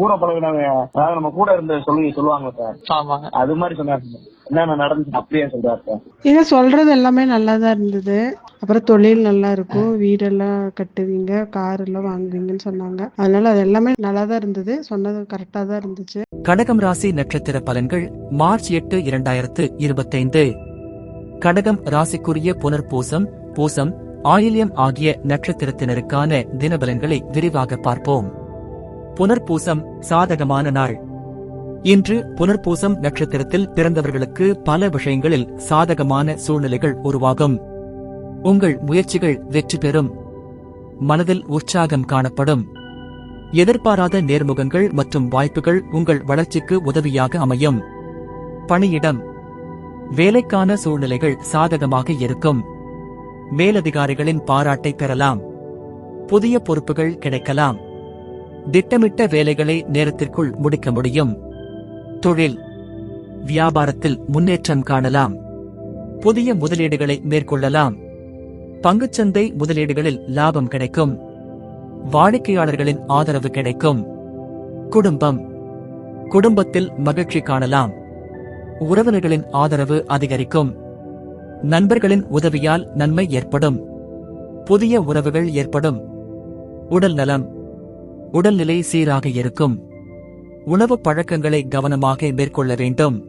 கூட பழகினவங்க அதாவது நம்ம கூட இருந்து சொல்லி சொல்லுவாங்க சார். அது மாதிரி சொன்னாரு சார். என்னென்ன நடந்துச்சு அப்படியே சொல்றாரு சார். நீங்க சொல்றது எல்லாமே நல்லா தான் இருந்தது. அப்புறம் தொழில் நல்லா இருக்கும். வீடெல்லாம் கட்டுவீங்க கார் எல்லாம் வாங்குவீங்கன்னு சொன்னாங்க. அதனால அது எல்லாமே நல்லா தான் இருந்தது. சொன்னது கரெக்டா தான் இருந்துச்சு. கடகம் ராசி நட்சத்திர பலன்கள் மார்ச் எட்டு இரண்டாயிரத்து இருபத்தைந்து. கடகம் ராசிக்குரிய புனர்பூசம் பூசம் ஆயில்யம் ஆகிய நட்சத்திரத்தினருக்கான தினபலன்களை விரிவாக பார்ப்போம். புனர்பூசம் சாதகமான நாள். இன்று புனர்பூசம் நட்சத்திரத்தில் பிறந்தவர்களுக்கு பல விஷயங்களில் சாதகமான சூழ்நிலைகள் உருவாகும். உங்கள் முயற்சிகள் வெற்றி பெறும். மனதில் உற்சாகம் காணப்படும். எதிர்பாராத நேர்முகங்கள் மற்றும் வாய்ப்புகள் உங்கள் வளர்ச்சிக்கு உதவியாக அமையும். பணியிடம். வேலைக்கான சூழ்நிலைகள் சாதகமாக இருக்கும். மேலதிகாரிகளின் பாராட்டை பெறலாம். புதிய பொறுப்புகள் கிடைக்கலாம். திட்டமிட்ட வேலைகளை நேரத்திற்குள் முடிக்க முடியும். தொழில் வியாபாரத்தில் முன்னேற்றம் காணலாம். புதிய முதலீடுகளை மேற்கொள்ளலாம். பங்குச்சந்தை முதலீடுகளில் லாபம் கிடைக்கும். வாடிக்கையாளர்களின் ஆதரவு கிடைக்கும். குடும்பம் குடும்பத்தில் மகிழ்ச்சி காணலாம். உறவினர்களின் ஆதரவு அதிகரிக்கும். நண்பர்களின் உதவியால் நன்மை ஏற்படும். புதிய உறவுகள் ஏற்படும். உடல் நலம் உடல்நிலை சீராக இருக்கும். உணவு பழக்கங்களை கவனமாக மேற்கொள்ள வேண்டும்.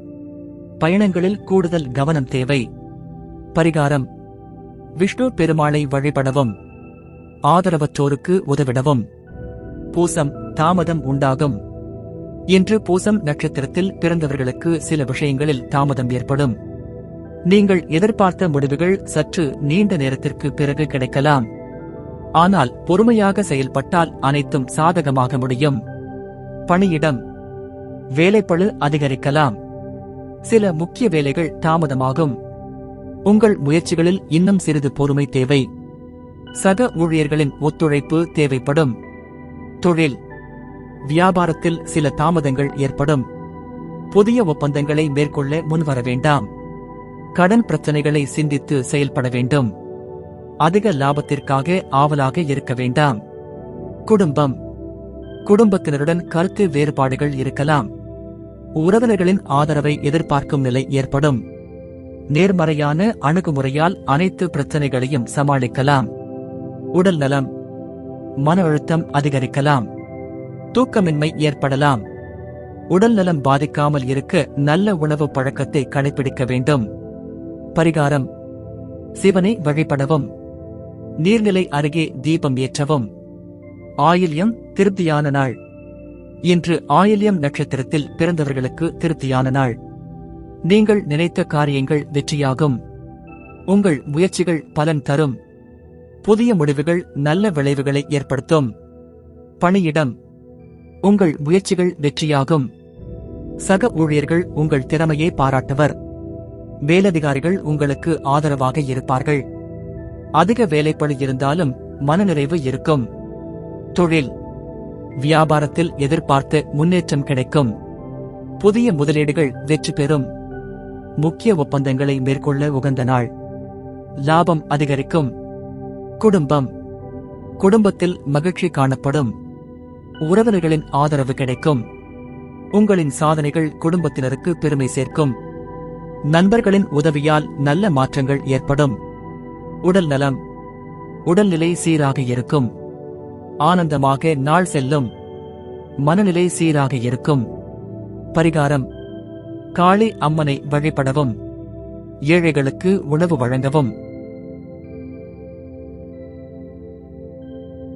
பயணங்களில் கூடுதல் கவனம் தேவை. பரிகாரம். விஷ்ணு பெருமாளை வழிபடவும். ஆதரவற்றோருக்கு உதவிடவும். பூசம் தாமதம் உண்டாகும். இன்று பூசம் நட்சத்திரத்தில் பிறந்தவர்களுக்கு சில விஷயங்களில் தாமதம் ஏற்படும். நீங்கள் எதிர்பார்த்த முடிவுகள் சற்று நீண்ட நேரத்திற்கு பிறகு கிடைக்கலாம். ஆனால் பொறுமையாக செயல்பட்டால் அனைத்தும் சாதகமாக முடியும். பணியிடம் வேலைப்பளு அதிகரிக்கலாம். சில முக்கிய வேலைகள் தாமதமாகும். உங்கள் முயற்சிகளில் இன்னும் சிறிது பொறுமை தேவை. சக ஊழியர்களின் ஒத்துழைப்பு தேவைப்படும். தொழில் வியாபாரத்தில் சில தாமதங்கள் ஏற்படும். புதிய ஒப்பந்தங்களை மேற்கொள்ள முன்வர வேண்டாம். கடன் பிரச்சனைகளை சிந்தித்து செயல்பட வேண்டும். அதிக லாபத்திற்காக ஆவலாக இருக்க வேண்டாம். குடும்பம். குடும்பத்தினருடன் கருத்து வேறுபாடுகள் இருக்கலாம். உறவினர்களின் ஆதரவை எதிர்பார்க்கும் நிலை ஏற்படும். நேர்மறையான அணுகுமுறையால் அனைத்து பிரச்சனைகளையும் சமாளிக்கலாம். உடல் நலம். மன அழுத்தம் அதிகரிக்கலாம். தூக்கமின்மை ஏற்படலாம். உடல் நலம் பாதிக்காமல் இருக்க நல்ல உணவு பழக்கத்தை கடைபிடிக்க வேண்டும். பரிகாரம். சிவனை வழிபடவும். நீர்நிலை அருகே தீபம் ஏற்றவும். ஆயில்யம் திருப்தியான நாள். இன்று ஆயில்யம் நட்சத்திரத்தில் பிறந்தவர்களுக்கு திருப்தியான நாள். நீங்கள் நினைத்த காரியங்கள் வெற்றியாகும். உங்கள் முயற்சிகள் பலன் தரும். புதிய முடிவுகள் நல்ல விளைவுகளை ஏற்படுத்தும். பணியிடம். உங்கள் முயற்சிகள் வெற்றியாகும். சக ஊழியர்கள் உங்கள் திறமையை பாராட்டுவர். மேலதிகாரிகள் உங்களுக்கு ஆதரவாக இருப்பார்கள். அதிக வேலைப்பளு இருந்தாலும் மனநிறைவு இருக்கும். தொழில். வியாபாரத்தில் எதிர்பார்த்து முன்னேற்றம் கிடைக்கும். புதிய முதலீடுகள் வெற்றி பெறும். முக்கிய ஒப்பந்தங்களை மேற்கொள்ள உகந்த நாள். லாபம் அதிகரிக்கும். குடும்பம். குடும்பத்தில் மகிழ்ச்சி காணப்படும். உறவினர்களின் ஆதரவு கிடைக்கும். உங்களின் சாதனைகள் குடும்பத்தினருக்கு பெருமை சேர்க்கும். நண்பர்களின் உதவியால் நல்ல மாற்றங்கள் ஏற்படும். உடல் நலம். உடல்நிலை சீராக இருக்கும். ஆனந்தமாக நாள் செல்லும். மனநிலை சீராக இருக்கும். பரிகாரம். காளி அம்மனை வழிபடவும். ஏழைகளுக்கு உணவு வழங்கவும்.